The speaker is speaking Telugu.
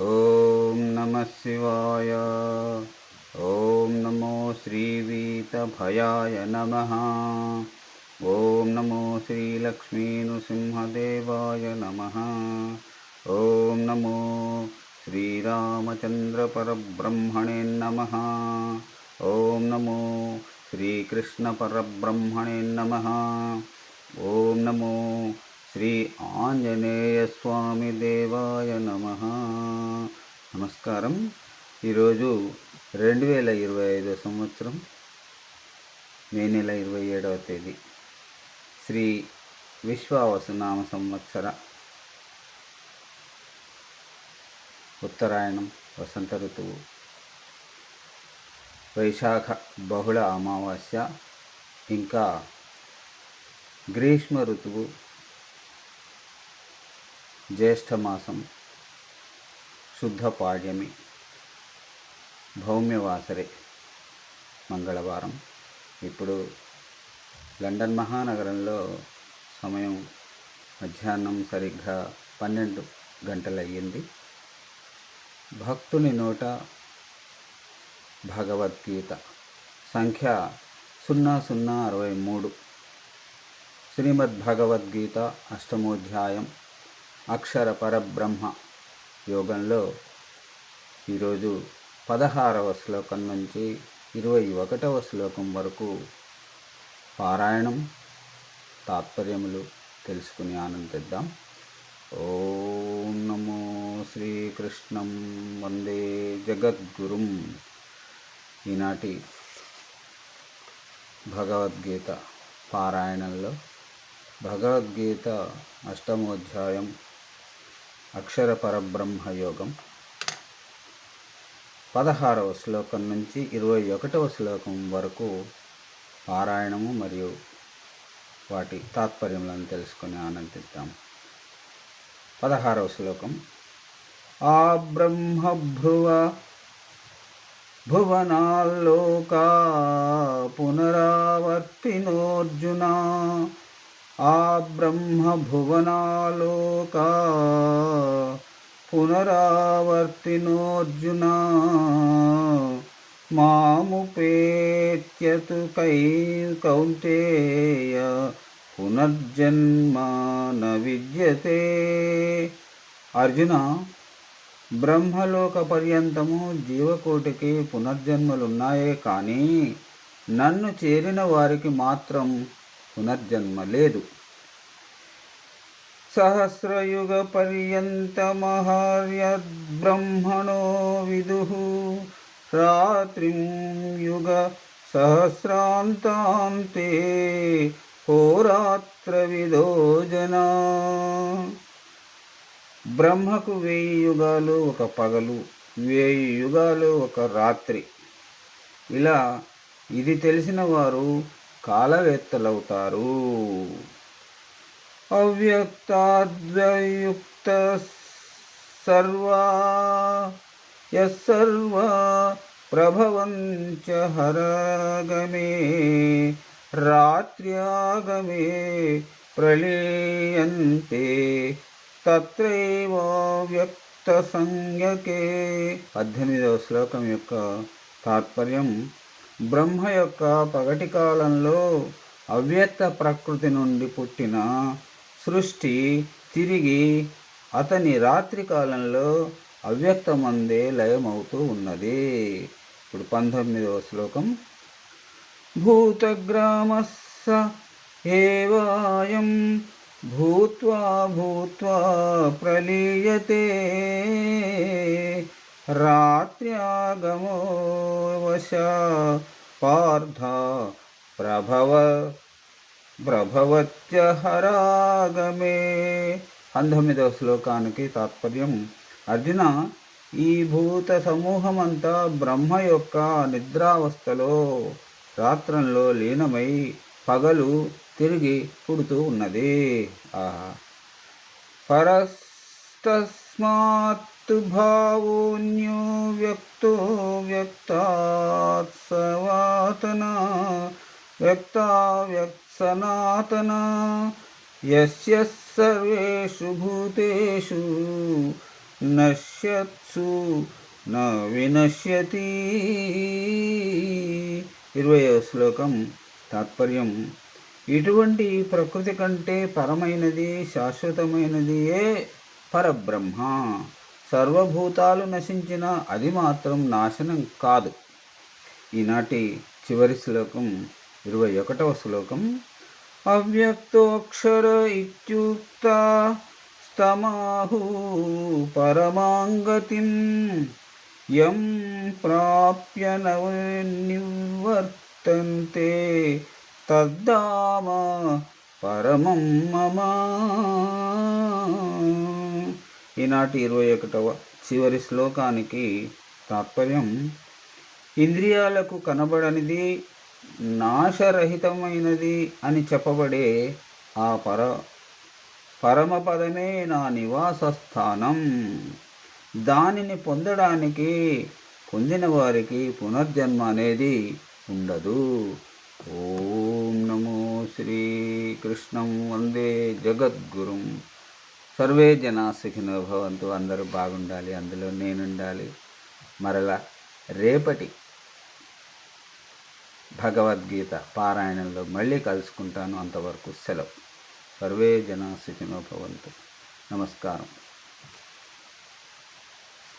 ॐ नमः शिवाय। ॐ नमो श्रीवीतभयाय नमः। ॐ नमो श्रीलक्ष्मीनृसिंहदेवाय नमः। ॐ नमो श्रीरामचन्द्रपरब्रह्मणे नमः। ॐ नमो श्रीकृष्णपरब्रह्मणे नमः। ॐ नमो శ్రీ ఆంజనేయ స్వామి దేవాయ నమ. నమస్కారం. ఈరోజు రెండు వేల ఇరవై ఐదో సంవత్సరం మే నెల ఇరవై ఏడవ తేదీ. శ్రీ విశ్వావసునామ సంవత్సర ఉత్తరాయణం వసంత ఋతువు. వైశాఖ బహుళ అమావాస్య ఇంకా గ్రీష్మ ఋతువు జ్యేష్ఠమాసం శుద్ధ పాడ్యమి భౌమ్యవాసరే మంగళవారం. ఇప్పుడు లండన్ మహానగరంలో సమయం మధ్యాహ్నం సరిగ్గా పన్నెండు గంటలయ్యింది. భక్తుని నోట భగవద్గీత సంఖ్య సున్నా సున్నా అరవై మూడు. శ్రీమద్భగవద్గీత అష్టమోధ్యాయం. అక్షర పరబ్రహ్మ యోగంలో ఈరోజు పదహారవ శ్లోకం నుంచి ఇరవై ఒకటవ శ్లోకం వరకు పారాయణం తాత్పర్యములు తెలుసుకుని ఆనందిద్దాం. ఓం నమో శ్రీకృష్ణం వందే జగద్గురుం. ఈనాటి భగవద్గీత పారాయణంలో భగవద్గీత అష్టమోధ్యాయం అక్షర పరబ్రహ్మ యోగం పదహారవ శ్లోకం నుంచి ఇరవై ఒకటవ శ్లోకం వరకు పారాయణము మరియు వాటి తాత్పర్యములను తెలుసుకొని ఆనందిద్దాం. పదహారవ శ్లోకం. ఆ బ్రహ్మభ్రువ భువనాల్లోకా పునరావర్తినోర్జునా ఆ బ్రహ్మభువనాలోకా పునరావర్తినోర్జున మాముపేత్యతు కై కౌంటేయ పునర్జన్మ న విద్యతే. అర్జున బ్రహ్మలోక పర్యంతము జీవకోటికి పునర్జన్మలున్నాయే కానీ నన్ను చేరిన వారికి మాత్రం పునర్జన్మ లేదు సహస్రయుగ పర్యంతమహార్యద్బ్రహ్మణో విదు. రాత్రిం యుగ సహస్రాంతాంతే హోరాత్ర విదో జనా. బ్రహ్మకు వెయ్యి యుగాలు ఒక పగలు వెయ్యి యుగాలు ఒక రాత్రి. ఇలా ఇది తెలిసిన వారు కాలవేత్తలవుతారు. అవ్యక్తాద్వయుక్త సర్వా యస్సర్వా ప్రభవంచ హరగమే రాత్ర్యాగమే ప్రళీయంతే తత్రైవ్యక్త సంజ్ఞకే పద్దెనిమిదవ శ్లోకం యొక్క తాత్పర్యం బ్రహ్మ యొక్క పగటి కాలంలో అవ్యక్త ప్రకృతి నుండి పుట్టిన సృష్టి తిరిగి అతని రాత్రి కాలంలో అవ్యక్తమందే లయమవుతూ ఉన్నది. ఇప్పుడు పంతొమ్మిదవ శ్లోకం. భూతగ్రామస్స ఏవాయం భూత్వా భూత్వా ప్రలీయతే రాత్ర్యాగమో వశ పార్థ ప్రభవ ప్రభవత్యహరాగమే పంతొమ్మిదవ శ్లోకానికి తాత్పర్యం. అర్జున ఈ భూత సమూహమంతా బ్రహ్మ యొక్క నిద్రావస్థలో రాత్రంలో లీనమై పగలు తిరిగి పుడుతూ ఉన్నది. ఆహా. పరస్తస్మాత్ భావోన్యో వ్యక్తో వ్యక్తాత్ సవాతన వ్యక్తావ్యక్ వ్యక్సనాతన యస్య సర్వేషు భూతేషు నశ్యత్సు న వినశ్యతి. ఇరవయవ శ్లోకం తాత్పర్యం. ఇటువంటి ప్రకృతి కంటే పరమైనది శాశ్వతమైనది ఏ? పరబ్రహ్మ. సర్వభూతాలు నశించిన అది మాత్రం నాశనం కాదు. ఈనాటి చివరి శ్లోకం ఇరవై ఒకటవ శ్లోకం అవ్యక్తోక్షర ఇత్యుక్త స్తమాహు పరమాంగతిం యం ప్రాప్య నివర్తంతే తద్దామ పరమం మమ ఈనాటి ఇరవై ఒకటవ చివరి శ్లోకానికి తాత్పర్యం ఇంద్రియాలకు కనబడనిది నాశరహితమైనది అని చెప్పబడే ఆ పర పరమపదమే నా నివాస స్థానం దానిని పొందడానికి పొందిన వారికి పునర్జన్మ అనేది ఉండదు. ఓం నమో శ్రీకృష్ణం వందే జగద్గురుం. సర్వే జనాసుఖినో భవంతు అందరూ బాగుండాలి అందులో నేనుండాలి. మరలా రేపటి భగవద్గీత పారాయణంలో మళ్ళీ కలుసుకుంటాను. అంతవరకు సెలవు. సర్వే జనా సుఖినో భవంతు. నమస్కారం.